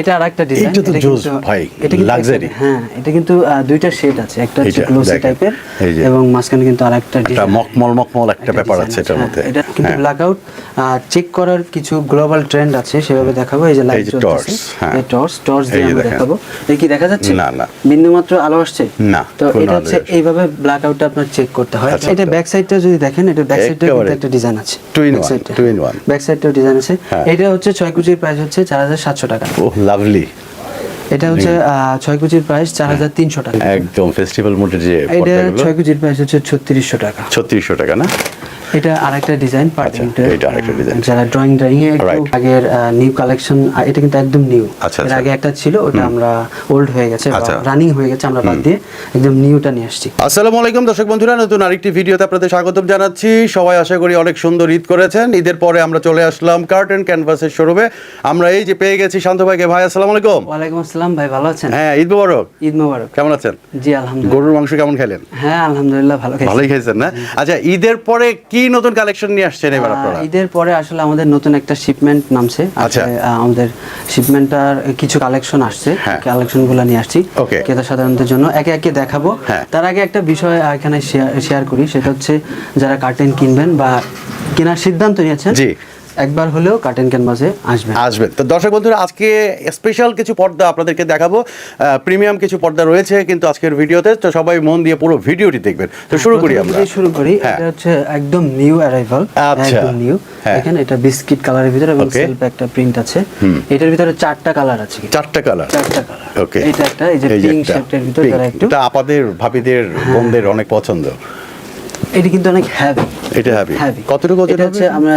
এটা আরেকটা ডিজাইন এটা তো জোস ভাই, luxury। হ্যাঁ এটা কিন্তু দুইটা শেড আছে একটা হচ্ছে গ্লোসি টাইপের এবং মাঝখানে কিন্তু আরেকটা ডিজাইন মকমল মকমল একটা ব্যাপার আছে এটার মধ্যে এটা কিন্তু হ্যাঁ। ব্ল্যাক আউট চেক করার কিছু গ্লোবাল ট্রেন্ড আছে সেভাবে দেখাবো এই যে লাইট এই যে হ্যাঁ। এই টর্চ টর্চ দিয়ে আমরা দেখাবো এই কি দেখা যাচ্ছে না, না। বিন্দু মাত্র আলো আসছে না, তো এটা হচ্ছে এইভাবে ব্ল্যাক আউটটা আপনার চেক করতে হয় আচ্ছা, এটা আচ্ছা। ব্যাক সাইডটা যদি দেখেন এটা ব্যাক সাইডটা কিন্তু একটা ডিজাইন আছে Back one, side টা। in one। ব্যাক সাইডটাও ডিজাইন আছে হ্যাঁ। এটা হচ্ছে ছয় কুচির প্রাইস হচ্ছে চার হাজার সাতশো টাকা ও লাভলি এটা হচ্ছে ছয় কুচির প্রাইস চার হাজার তিনশো টাকা। একদম ফেস্টিভ্যাল মোডের যে এটা ছয় কুচির প্রাইস হচ্ছে ছত্রিশশো টাকা। ছত্রিশশো টাকা না? এটা আরেকটা ডিজাইন আচ্ছা, এটা আরেকটা design। যারা ড্রয়িং ড্রয়িং এ আগের নিউ কালেকশন এটা কিন্তু একদম নিউ আচ্ছা, এর আচ্ছা। আগে একটা ছিল ওটা আমরা ওল্ড হয়ে গেছে। রানিং হয়ে গেছে আমরা বাদ দিয়ে একদম নিউটা নিয়ে আসছি। আসসালামু আলাইকুম দর্শক বন্ধুরা নতুন আরেকটি ভিডিওতে আপনাদের স্বাগতম জানাচ্ছি। সবাই আশা করি অনেক সুন্দর ঈদ করেছেন। ঈদের পরে আমরা চলে আসলাম কার্টেন ক্যানভাসের শোরুমে আমরা এই যে পেয়ে গেছি শান্ত ভাইকে। ভাই আসসালামু আলাইকুম। ওয়ালাইকুম আসসালাম ভাই ভালো আছেন? হ্যাঁ ঈদ মুবারক। ঈদ মোবারক। কেমন আছেন? জি আলহামদুলিল্লাহ। গরুর মাংস কেমন খেলেন? হ্যাঁ আলহামদুলিল্লাহ ভালো খাইছি। ভালোই খেয়েছেন না? আচ্ছা ঈদের পরে কি নতুন কালেকশন নিয়ে আসছেন এবার আপনারা? ঈদের পরে আসলে আমাদের নতুন একটা শিপমেন্ট নামছে। আচ্ছা। আমাদের শিপমেন্টটার কিছু কালেকশন আসছে। কালেকশনগুলো কালেকশনগুলো নিয়ে আসছি। ক্রেতা সাধারণদের জন্য একে একে দেখাবো। হ্যাঁ। তার আগে একটা বিষয় এখানে শেয়ার করি। সেটা হচ্ছে যারা কার্টেন কিনবেন বা কেনার সিদ্ধান্ত নিয়েছেন। একবার হলেও কার্টেন ক্যানভাসে আসবেন আসবেন তো দর্শক বন্ধুরা আজকে স্পেশাল কিছু পর্দা আপনাদেরকে দেখাবো। প্রিমিয়াম কিছু পর্দা রয়েছে কিন্তু আজকের ভিডিওতে তো সবাই মন দিয়ে পুরো ভিডিওটি দেখবেন। তো শুরু করি আমরা। শুরু করি। হ্যাঁ। এটা হচ্ছে একদম নিউ অ্যারাইভাল আচ্ছা। একদম নিউ হ্যাঁ। এখানে এটা বিস্কিট কালারের ভিতরে এবং সেলফ একটা প্রিন্ট আছে। এটার ভিতরে চারটা কালার আছে চারটা কালার চারটা কালার ওকে এটা একটা এই যে পিঙ্ক শেপের ভিতরে যারা একটু এটা আপাদের ভাবিদের বোনদের অনেক পছন্দ। এটা কিন্তু অনেক হ্যাভি এটা হ্যাভি হ্যাভি কতটুকু ওজন হচ্ছে? আমরা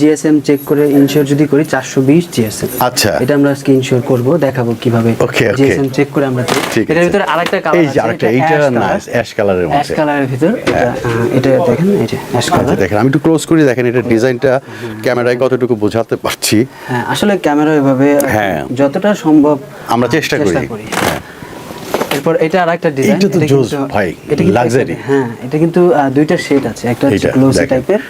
জিএসএম চেক করে ইনশিওর যদি করি চারশো বিশ জিএসএম আচ্ছা। এটা আমরা আজকে ইনশিওর করব দেখাবো কীভাবে. জিএসএম চেক করে আমরা এটার ভিতরে আরেকটা কালার এই যে আরেকটা এইটা না অ্যাশ কালারের মধ্যে। অ্যাশ কালারের ভিতর এটা আহ, এটা দেখেন এই যে অ্যাশ আচ্ছা কালার দেখেন আমি একটু ক্লোজ করে দেখেন এটা ডিজাইনটা ক্যামেরায় কতটুকু বোঝাতে পারছি। হ্যাঁ আসলে ক্যামেরা এভাবে হ্যাঁ। যতটা সম্ভব আমরা চেষ্টা করি। হ্যাঁ। এরপর এটা আরেকটা ডিজাইন এটা তো জোস ভাই, লাক্সারি হ্যাঁ এটা কিন্তু দুইটা শেড আছে একটা হচ্ছে গ্লোসি টাইপের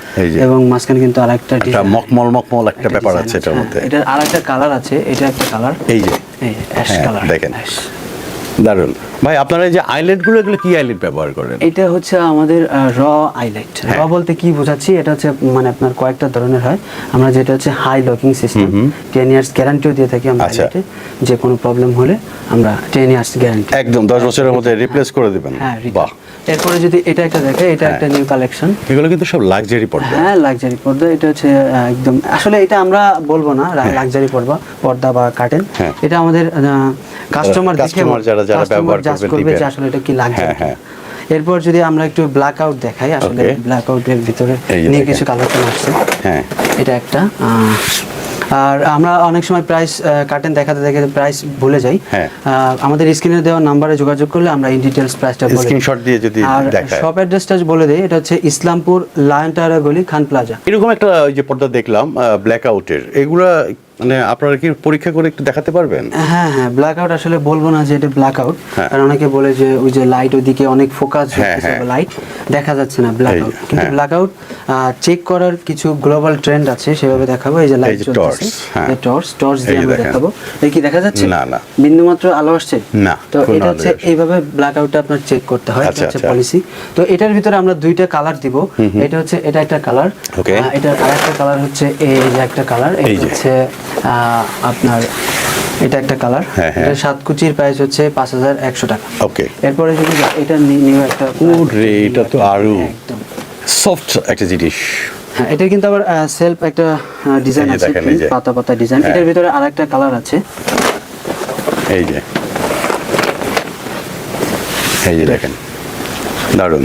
এবং মাঝখানে কিন্তু আরেকটা ডিজাইন মকমল মকমল একটা ব্যাপার আছে এটার মধ্যে এটা আরেকটা কালার আছে এটা একটা কালার এই যে এই অ্যাশ হ্যাঁ, কালার দেখেন। দারুণ ভাই আপনারা এই যে আইল্যান্ডগুলো এগুলো কি আইল্যান্ড ব্যবহার করেন? এটা হচ্ছে আমাদের র আইলাইট র হ্যাঁ। বলতে কি বোঝাচ্ছি এটা হচ্ছে মানে আপনার কয়েকটা ধরনের হয়। আমরা যেটা হচ্ছে high locking system ten years গ্যারান্টিও দিয়ে থাকি আমরা এ। যে কোনো প্রবলেম হলে আমরা টেন ইয়ার্স গ্যারান্টি একদম দশ বছরের মধ্যে রিপ্লেস করে দিবেন। হ্যাঁ বাহ। এরপরে যদি এটা একটা দেখে এটা একটা নিউ কালেকশন এগুলো কিন্তু সব লাক্সারি পর্দা। হ্যাঁ লাক্সারি পর্দা। এটা হচ্ছে একদম আসলে এটা আমরা বলব না লাক্সারি পর্দা পর্দা বা কাটেন হ্যাঁ। এটা আমাদের কাস্টমার customer যারা- যারা ব্যবহার করবে করবে যে আসলে এটা কি লাক্সারি হ্যাঁ, হ্যাঁ। এরপর যদি আমরা একটু ব্ল্যাক আউট দেখাই আসলে. ব্ল্যাক আউটের ভিতরে নিয়ে। কিছু কালেকশন আসছে হ্যাঁ এটা একটা আর আমরা অনেক সময় প্রাইস কাটেন দেখাতে দেখাতে প্রাইস ভুলে যাই হ্যাঁ। আমাদের স্ক্রিনে দেওয়া নাম্বারে যোগাযোগ করলে আমরা ইন ডিটেলস প্রাইসটা বলে। Screenshot দিয়ে যদি আর দেখায়। শপ অ্যাড্রেসটা বলে দেই এটা হচ্ছে ইসলামপুর লায়ন টাওয়ার গলি খান প্লাজা এরকম একটা ওই যে পর্দা দেখলাম ব্ল্যাক আউটের এগুলা মানে আপনারা কি পরীক্ষা করে একটু দেখাতে পারবেন হ্যাঁ হ্যাঁ ব্ল্যাক আউট আসলে বলব না যে এটা ব্ল্যাক আউট হ্যাঁ। কারণ অনেকে বলে যে ওই যে লাইট ওইদিকে অনেক ফোকাস হ্যাঁ, হ্যাঁ। লাইট দেখা যাচ্ছে না ব্ল্যাক আউট কিন্তু হ্যাঁ। ব্ল্যাক আউট চেক করার কিছু গ্লোবাল ট্রেন্ড আছে সেভাবে দেখাবো। এই যে লাইট torch, হ্যাঁ। টর্চ টর্চ দিয়ে আমরা দেখাবো। এই কি দেখা যাচ্ছে? না, না। বিন্দু মাত্র আলো আসছে? না, তো এটা হচ্ছে এইভাবে ব্ল্যাক আউটটা আপনার চেক করতে হয় এটা আচ্ছা, হচ্ছে আচ্ছা। পলিসি তো এটার ভিতরে আমরা দুইটা কালার দিব। এটা হচ্ছে এটা একটা কালার Okay. এটার আরেকটা কালার হচ্ছে এই যে একটা কালার এই এটা। হচ্ছে আপনার এটা একটা কালার হ্যাঁ, হ্যাঁ। এটা সাত কুচির প্রাইস হচ্ছে পাঁচ হাজার একশো টাকা। ওকে এরপরে যদি এটা নিউ একটা ওরে এটা তো আরও। একদম। সফট একটা জিনিস। হ্যাঁ এটা কিন্তু আবার সেলফ একটা ডিজাইন আছে দেখেন। পাতা পাতা ডিজাইন হ্যাঁ। এটার ভিতরে আরেকটা কালার আছে। এই যে। এই যে দেখেন। দারুণ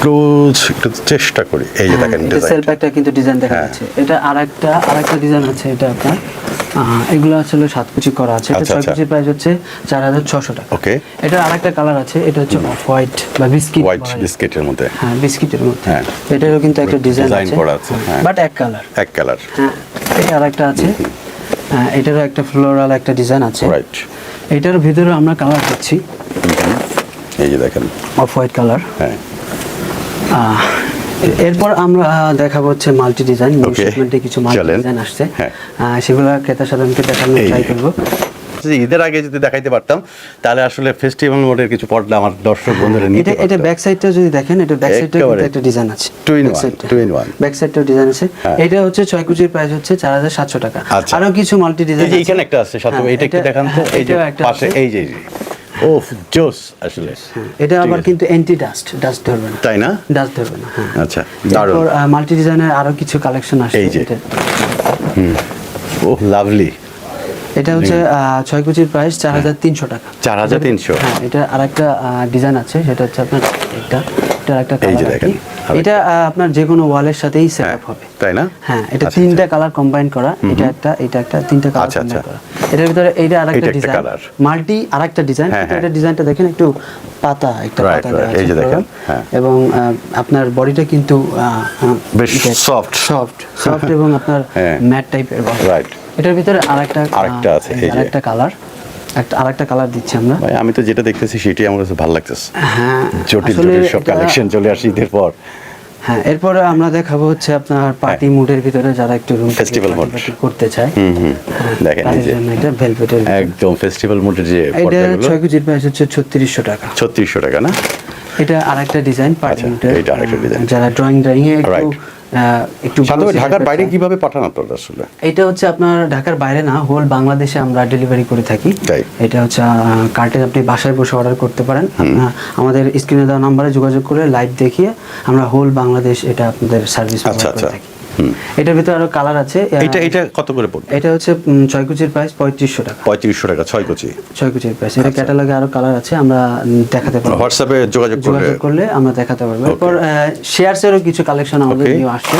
ক্লোজ একটু চেষ্টা করি। এই যে দেখেন এটা ডিজাইন সেলফ একটা কিন্তু ডিজাইন দেখা হ্যাঁ। যাচ্ছে। এটা আরেকটা আরেকটা ডিজাইন আছে এটা আপনার। এগুলো আসলে সাত কুচি করা আছে। এটা আচ্ছা, আচ্ছা। কুচির প্রাইস হচ্ছে চার হাজার ছশো টাকা। ওকে। এটা আরেকটা কালার আছে এটা হচ্ছে অফ হোয়াইট বা বিস্কিট হোয়াইট বিস্কিটের মধ্যে। হ্যাঁ বিস্কিটের মধ্যে। হ্যাঁ। এটারও কিন্তু একটা ডিজাইন আছে করা আছে, হ্যাঁ। বাট এক কালার এক কালার হ্যাঁ এটা আরেকটা আছে। হ্যাঁ এটারও একটা ফ্লোরাল একটা ডিজাইন আছে। রাইট এটার ভিতরে আমরা কালার পাচ্ছি এই যে দেখেন। অফ হোয়াইট কালার হ্যাঁ। এরপর আমরা দেখাবো হচ্ছে মাল্টি ডিজাইন Okay. কিছু মাল্টি ডিজাইন আসছে হ্যাঁ। সেগুলো ক্রেতা সাধারণকে দেখানোর এই ট্রাই। করব ঈদের আগে যদি দেখাইতে পারতাম তাহলে আসলে ফেস্টিভ্যাল মোডের কিছু পর্দা আমার দর্শক বন্ধুরা নিতে এটা এটা ব্যাক সাইডটা যদি দেখেন এটা ব্যাক সাইডটা। একটা ডিজাইন আছে Two in one, two in one. Back সাইডটা ডিজাইন আছে হ্যাঁ। এটা হচ্ছে ছয় কুচির প্রাইস হচ্ছে চার হাজার সাতশো টাকা আচ্ছা। আরও কিছু মাল্টি এই ডিজাইন যে এখানে একটা আছে সাথে হ্যাঁ, এটা একটু দেখান তো এই যে পাশে। এই যে। ও জোস আসলে। এটা আবার কিন্তু অ্যান্টি ডাস্ট ডাস্ট ধরবে না। তাই না? ডাস্ট ধরবে না হ্যাঁ। আচ্ছা তারপর মাল্টি ডিজাইনের আরও কিছু কালেকশন আসছে এই যে। এটা। ও লাভলি এটা হচ্ছে ছয় কুচির প্রাইস চার হাজার তিনশো টাকা। 4,300 হ্যাঁ এটা আরেকটা ডিজাইন আছে সেটা হচ্ছে আপনার এটা এটা একটা এই যে দেখেন। এটা আপনার যে কোনো ওয়ালের সাথেই সেট হ্যাঁ আপ হবে। তাই না? হ্যাঁ এটা আচ্ছা, তিনটা কালার কম্বাইন করা এটা একটা এটা একটা তিনটা কালার আচ্ছা, কম্বাইন আচ্ছা। করা। এটার ভিতরে এইটা আরেকটা ডিজাইন মাল্টি আরেকটা ডিজাইন হ্যাঁ, হ্যাঁ। এটা ডিজাইনটা দেখেন একটু পাতা একটা পাতা এই যে দেখেন, হ্যাঁ। এবং আপনার বডিটা কিন্তু বেশ সফট সফট সফট এবং আপনার। ম্যাট টাইপের Right. এটার ভিতরে আরেকটা আরেকটা আছে, এই যে। আরেকটা কালার একটা আরেকটা কালার দিচ্ছি আমরা। ভাই আমি তো যেটা দেখতেছি সেটাই আমার কাছে ভালো লাগতেছে। হ্যাঁ জটিল জটিল সব কালেকশন চলে আসে ঈদের পর। হ্যাঁ এরপরে আমরা দেখাবো হচ্ছে আপনার পার্টি মুডের ভিতরে যারা একটু রুম হ্যাঁ। Festival mood। করতে চায়। হুম হুম। দেখেন এই যে। এটা ভেলভেটের একদম ফেস্টিভ্যাল মোডের যে এটা পর্দাগুলো। ছয় কেজির প্রাইস হচ্ছে ছত্রিশশো টাকা। ছত্রিশশো টাকা না? এটা আরেকটা ডিজাইন পার্টি মুডের এইটা আরেকটা design। যারা ড্রয়িং ড্রয়িং এ একটু একটু ঢাকার বাইরে কীভাবে পাঠান আপনারা আসলে? এটা হচ্ছে আপনার ঢাকার বাইরে না হোল বাংলাদেশে আমরা ডেলিভারি করে থাকি। এটা হচ্ছে কার্টে আপনি বাসায় বসে অর্ডার করতে পারেন। আমাদের স্ক্রিনে দেওয়া নাম্বারে যোগাযোগ করে লাইভ দেখিয়ে আমরা হোল বাংলাদেশ এটা আপনাদের সার্ভিস আচ্ছা, আচ্ছা। এটার ভিতরে আরও কালার আছে এটা এটা কত করে পড়বে? এটা হচ্ছে ছয় কুচির প্রাইস পঁয়ত্রিশশো টাকা। পঁয়ত্রিশশো টাকা ছয় কোচি। ছয় কুচির প্রাইস আচ্ছা। এটা ক্যাটালগে আরও কালার আছে আমরা দেখাতে পারব। হোয়াটসঅ্যাপে যোগাযোগ যোগাযোগ করলে আমরা দেখাতে পারব। এরপর শেয়ারসেরও কিছু কালেকশন আমাদের. নিয়ে আসছে।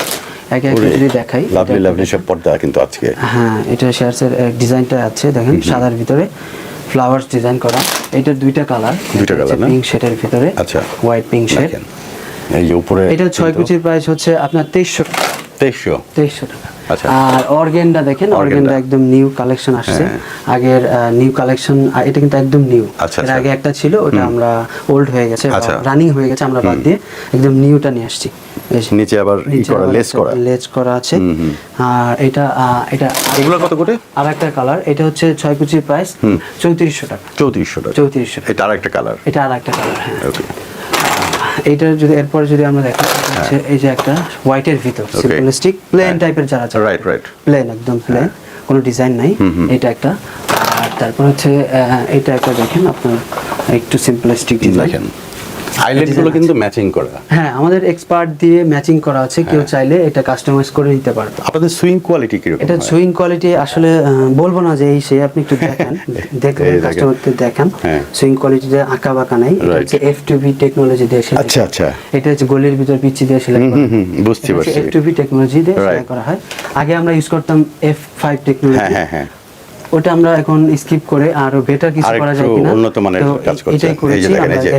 একে একে যদি দেখাই লাভলি এটা- লাভলি সব পর্দা কিন্তু আজকে। হ্যাঁ এটা শেয়ারসের ডিজাইনটা আছে দেখেন সাদার ভিতরে। ফ্লাওয়ার্স ডিজাইন করা। এটার দুইটা কালার দুইটা না? পিঙ্ক শেডের ভিতরে। আচ্ছা। হোয়াইট পিঙ্ক শেড এই উপরে এটা ছয় কুচির প্রাইস হচ্ছে আপনার তেইশশো তেইশশো? তেইশশো টাকা। আচ্ছা। আর অর্গেনটা দেখেন। অর্গেনটা একদম নিউ কালেকশন আসছে। আগের নিউ কালেকশন এটা কিন্তু একদম নিউ। আচ্ছা, এর আচ্ছা। আগে একটা ছিল ওটা আমরা ওল্ড হয়ে গেছে। রানিং হয়ে গেছে আমরা বাদ দিয়ে একদম নিউটা নিয়ে আসছি। নিচে আবার ই নিচে করা লেস করা। আছে। আর এটা এটা এগুলো কত করে? আর একটা কালার এটা হচ্ছে ছয় কুচির প্রাইস চৌত্রিশশো টাকা। চৌত্রিশশো টাকা। চৌত্রিশশো এটা আর একটা কালার এটা আর একটা কালার হ্যাঁ ওকে এইটার যদি এরপরে যদি আমরা দেখি এটা এই যে একটা হোয়াইটের ভিতর সিম্পলিস্টিক প্লেন টাইপের যারা আছে রাইট রাইট প্লেন একদম প্লেন কোনো ডিজাইন নাই এটা একটা। আর তারপর হচ্ছে আহ, এটা একটা দেখেন আপনার একটু সিম্পলিস্টিক দেখেন। আইল্যান্ড কিন্তু ম্যাচিং করা। হ্যাঁ আমাদের এক্সপার্ট দিয়ে ম্যাচিং করা আছে কেউ চাইলে এটা কাস্টমাইজ করে নিতে পারবে। আপনাদের সুইং কোয়ালিটি কীরকম এটা সুইং কোয়ালিটি আসলে বলব না যে এই সে আপনি একটু দেখেন। দেখেন। কাস্টমারকে দেখান। হ্যাঁ। সুইং কোয়ালিটিতে আঁকা বাঁকা নাই। এটা হচ্ছে এফ টেকনোলজি দিয়ে সেলাই আচ্ছা, আচ্ছা। এটা হচ্ছে গলির ভিতর পিচ্ছি দিয়ে সেলাই করা। বুঝতে পারছি। এফ টু বি টেকনোলজি দিয়ে সেলাই করা হয়। আগে আমরা ইউজ করতাম এফ ফাইভ টেকনোলজি হ্যাঁ হ্যাঁ হ্যাঁ। ওটা আমরা এখন স্কিপ করে আরও বেটার কিছু করা যায় কিনা? উন্নত মানের কাজ করছে। এই যে দেখেন এই যে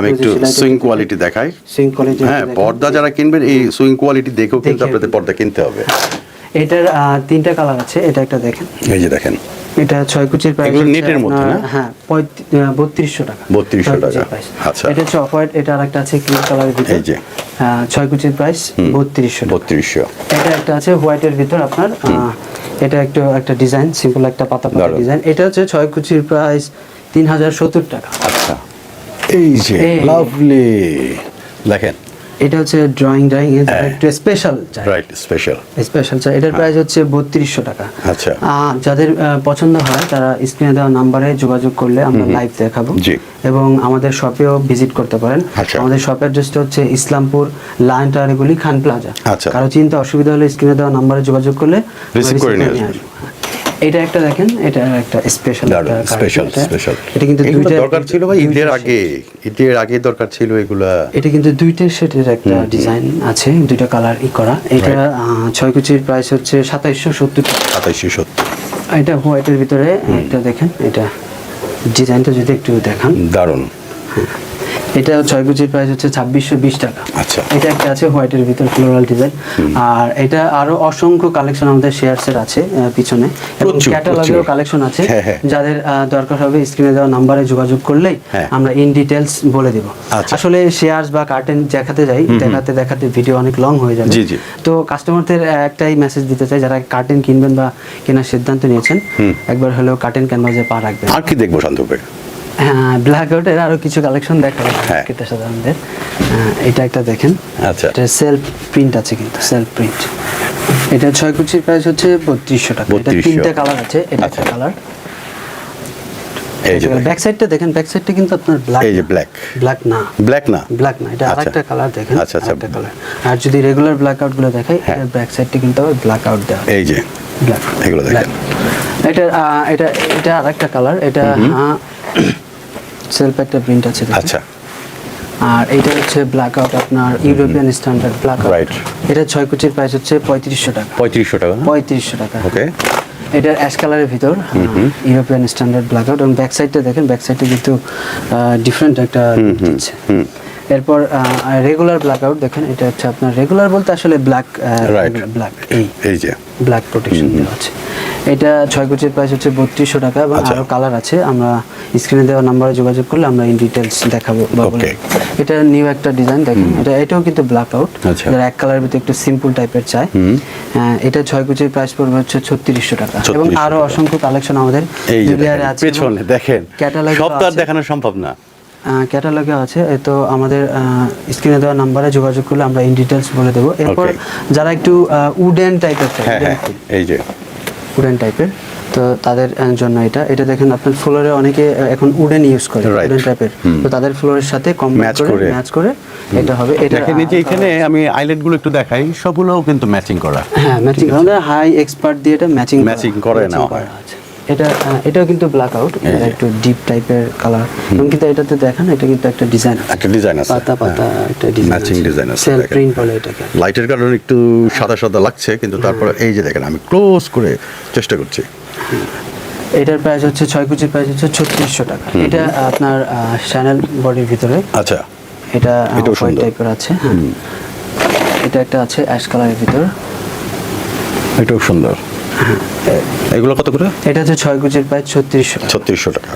আমি একটু সুইং কোয়ালিটি দেখাই। সুইং কোয়ালিটি হ্যাঁ পর্দা যারা কিনবেন এই সুইং কোয়ালিটি দেখেও কিন্তু আপনাদের পর্দা কিনতে হবে। এটার তিনটা কালার আছে এটা একটা দেখেন। এই যে দেখেন। এটা ছয় কুচির প্রাইস এগুলো নেটের মধ্যে না? হ্যাঁ বত্রিশশো টাকা। 3200 টাকা। আচ্ছা। এটা হচ্ছে অফ হোয়াইট এটা আরেকটা আছে ক্রিম কালারের ভিতর। এই যে। ছয় কুচির প্রাইস বত্রিশশো টাকা। বত্রিশশো। এটা একটা আছে হোয়াইটের ভিতর আপনার এটা একটু একটা ডিজাইন সিম্পল একটা পাতা পাতা ডিজাইন এটা হচ্ছে ছয় কুচির প্রাইস তিন হাজার সত্তর টাকা। আচ্ছা। এই যে লাভলি দেখেন এটা হচ্ছে ড্রয়িং ড্রয়িং এর হ্যাঁ। একটু স্পেশাল চাই রাইট স্পেশাল স্পেশাল চাই এটার প্রাইস হচ্ছে বত্রিশশো টাকা আচ্ছা। যাদের পছন্দ হয় তারা স্ক্রিনে দেওয়া নাম্বারে যোগাযোগ করলে আমরা লাইভ দেখাবো জি। এবং আমাদের শপেও ভিজিট করতে পারেন আচ্ছা। আমাদের শপের অ্যাড্রেসটা হচ্ছে ইসলামপুর লায়ন টাওয়ারগুলি খান প্লাজা আচ্ছা। কারও চিন্তা অসুবিধা হলে স্ক্রিনে দেওয়া নাম্বারে যোগাযোগ করলে Receive করে নিয়ে। আসব। এটা একটা দেখেন এটা একটা স্পেশাল স্পেশাল স্পেশাল এটা। কিন্তু দুইটা- দরকার ছিল ভাই ঈদের আগে ঈদের আগে দরকার ছিল এগুলা। এটা কিন্তু দুইটা সেটের একটা ডিজাইন আছে দুইটা কালার ই করা। এটা ছয় কুচির প্রাইস হচ্ছে সাতাইশশো সত্তর টাকা। সাতাইশশো সত্তর। এটা হোয়াইটের ভিতরে এটা দেখেন এটা ডিজাইনটা যদি একটু দেখান। দারুণ। এটা ছয় কুচির প্রাইস হচ্ছে ছাব্বিশশো বিশ টাকা। আচ্ছা। এটা একটা আছে হোয়াইটের ভিতর ফ্লোরাল ডিজাইন আর এটা আরও অসংখ্য কালেকশন আমাদের শেয়ারসের আছে পিছনে। এবং ক্যাটালগেরও কালেকশন আছে। হ্যাঁ, হ্যাঁ। যাদের দরকার হবে স্ক্রিনে দেওয়া নাম্বারে যোগাযোগ করলেই হ্যাঁ। আমরা ইন ডিটেলস বলে দিব। আচ্ছা। আসলে শেয়ারস বা কার্টেন দেখাতে যাই দেখাতে দেখাতে ভিডিও অনেক লং হয়ে যাবে। তো কাস্টমারদের একটাই মেসেজ দিতে চাই যারা কার্টেন কিনবেন বা কেনার সিদ্ধান্ত নিয়েছেন একবার হলেও কার্টেন ক্যানভাসে পা রাখবেন। আর কি দেখব শান্ত ভাই হ্যাঁ ব্ল্যাক আউটের আরও কিছু কালেকশন দেখাবো হ্যাঁ। ক্রেতা সাধারণদের। এটা একটা দেখেন। আচ্ছা। এটা সেলফ প্রিন্ট আছে কিন্তু সেলফ প্রিন্ট এটা ছয় কুচির প্রাইস হচ্ছে বত্রিশশো টাকা। এটা 3200 তিনটে কালার আছে এটা একটা। কালার ব্যাক সাইডটা দেখেন। ব্যাক সাইডটা কিন্তু আপনার ব্ল্যাক এই যে black। ব্ল্যাক না। ব্ল্যাক না। ব্ল্যাক না এটা আচ্ছা। আরেকটা কালার দেখেন আচ্ছা, আচ্ছা। কালার আর যদি রেগুলার ব্ল্যাক আউটগুলো দেখাই হ্যাঁ। ব্যাক সাইডটা কিন্তু আবার ব্ল্যাক আউট দেওয়া এই যে। ব্ল্যাক এগুলো দেখেন। এটা এটা এটা আরেকটা কালার এটা সেলফ একটা প্রিন্ট আছে। আচ্ছা। আর এটা হচ্ছে ব্ল্যাক আউট আপনার ইউরোপিয়ান স্ট্যান্ডার্ড ব্ল্যাক আউট. এটা ছয় কুচির প্রাইস হচ্ছে পঁয়ত্রিশশো টাকা। পঁয়ত্রিশশো টাকা পঁয়ত্রিশশো টাকা। ওকে এটা অ্যাশ কালারের ভিতর ইউরোপিয়ান স্ট্যান্ডার্ড ব্ল্যাক আউট এবং ব্যাক সাইডটা দেখেন ব্যাক সাইডে কিন্তু ডিফারেন্ট একটা দিচ্ছে। এরপর রেগুলার ব্ল্যাক আউট দেখেন এটা হচ্ছে আপনার রেগুলার বলতে আসলে ব্ল্যাক. ব্ল্যাক এই এই যে। ব্ল্যাক প্রোটেকশন দেওয়া আছে। এটা ছয় কুচির প্রাইস হচ্ছে বত্রিশশো টাকা এবং আচ্ছা। আরও কালার আছে। আমরা স্ক্রিনে দেওয়া নাম্বারে যোগাযোগ করলে আমরা ইন ডিটেলস দেখাবো এটা নিউ একটা ডিজাইন দেখেন এটা এটাও কিন্তু ব্ল্যাক আউট আচ্ছা। যারা এক কালারের ভিতরে একটু সিম্পল টাইপের চায় হ্যাঁ, এটা ছয় কোচের প্রাইস পড়বে হচ্ছে ছত্রিশশো টাকা। এবং 3600 আরও অসংখ্য কালেকশন আমাদের আছে পেছনে দেখেন ক্যাটালগ সব দেখানো সম্ভব না। ক্যাটালগে আছে তো আমাদের স্ক্রিনে দেওয়া নাম্বারে যোগাযোগ করলে আমরা ইন ডিটেলস বলে দেবো। এরপর যারা একটু উডেন টাইপের হ্যাঁ হ্যাঁ এই যে। উডেন টাইপের তো তাদের জন্য এটা। এটা দেখেন আপনার ফ্লোরে অনেকে এখন উডেন ইউজ করে উডেন টাইপের তো তাদের ফ্লোরের সাথে কম ম্যাচ করে। ম্যাচ করে এটা হবে। এটা দেখেন এই যে এখানে আমি আইলেটগুলো একটু দেখাই সবগুলোও কিন্তু ম্যাচিং করা। হ্যাঁ ম্যাচিং করা হাই এক্সপার্ট দিয়ে এটা ম্যাচিং ম্যাচিং করে নেওয়া হয়। এটা এটাও কিন্তু ব্ল্যাক আউট এই যে। একটু ডিপ টাইপের কালার এবং কিন্তু এটাতে দেখেন এটা কিন্তু একটা ডিজাইন একটা ডিজাইন আছে। পাতা পাতা একটা ডিজাইন ম্যাচিং ডিজাইন আছে সেল প্রিন্ট বলে এটাকে। লাইটের কারণে একটু সাদা সাদা লাগছে কিন্তু তারপরে এই যে দেখেন আমি ক্লোজ করে চেষ্টা করছি। এটার প্রাইস হচ্ছে ছয় কুচির প্রাইস হচ্ছে ছত্রিশশো টাকা। এটা আপনার শ্যানেল বডির ভিতরে। আচ্ছা। এটা হোয়াইট টাইপের আছে। হ্যাঁ এটা একটা আছে অ্যাশ কালারের ভিতর। এটাও সুন্দর। এগুলো কত করে? এটা হচ্ছে ছয় কুচির প্রায় ছত্রিশশো ছত্রিশশো টাকা।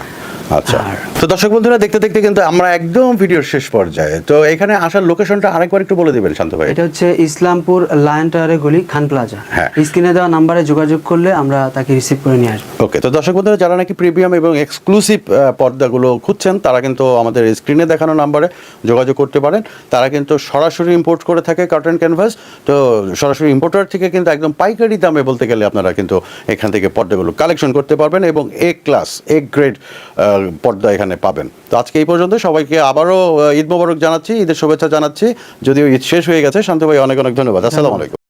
আচ্ছা। তো দর্শক বন্ধুরা দেখতে দেখতে কিন্তু আমরা একদম ভিডিওর শেষ পর্যায়ে। তো এখানে আসার লোকেশনটা আরেকবার একটু বলে দিবেন শান্ত ভাই। এটা হচ্ছে ইসলামপুর লায়ন টাওয়ারের গলি খান প্লাজা। হ্যাঁ। স্ক্রিনে দেওয়া নাম্বারে যোগাযোগ করলে আমরা তাকে রিসিভ করে নিয়ে আসব। ওকে তো দর্শক বন্ধুরা যারা নাকি প্রিমিয়াম এবং এক্সক্লুসিভ পর্দাগুলো খুঁজছেন তারা কিন্তু আমাদের স্ক্রিনে দেখানো নাম্বারে যোগাযোগ করতে পারেন। তারা কিন্তু সরাসরি ইম্পোর্ট করে থাকে কার্টন ক্যানভাস তো সরাসরি ইম্পোর্টার থেকে কিন্তু একদম পাইকারি দামে বলতে গেলে আপনারা কিন্তু এখান থেকে পর্দাগুলো কালেকশন করতে পারবেন এবং এ ক্লাস এ গ্রেড পর্দা এখানে পাবেন। তো আজকে এই পর্যন্ত সবাইকে আবারও ঈদ মোবারক জানাচ্ছি ঈদের শুভেচ্ছা জানাচ্ছি। যদিও ঈদ শেষ হয়ে গেছে শান্ত ভাই অনেক অনেক ধন্যবাদ। আসসালামু আলাইকুম।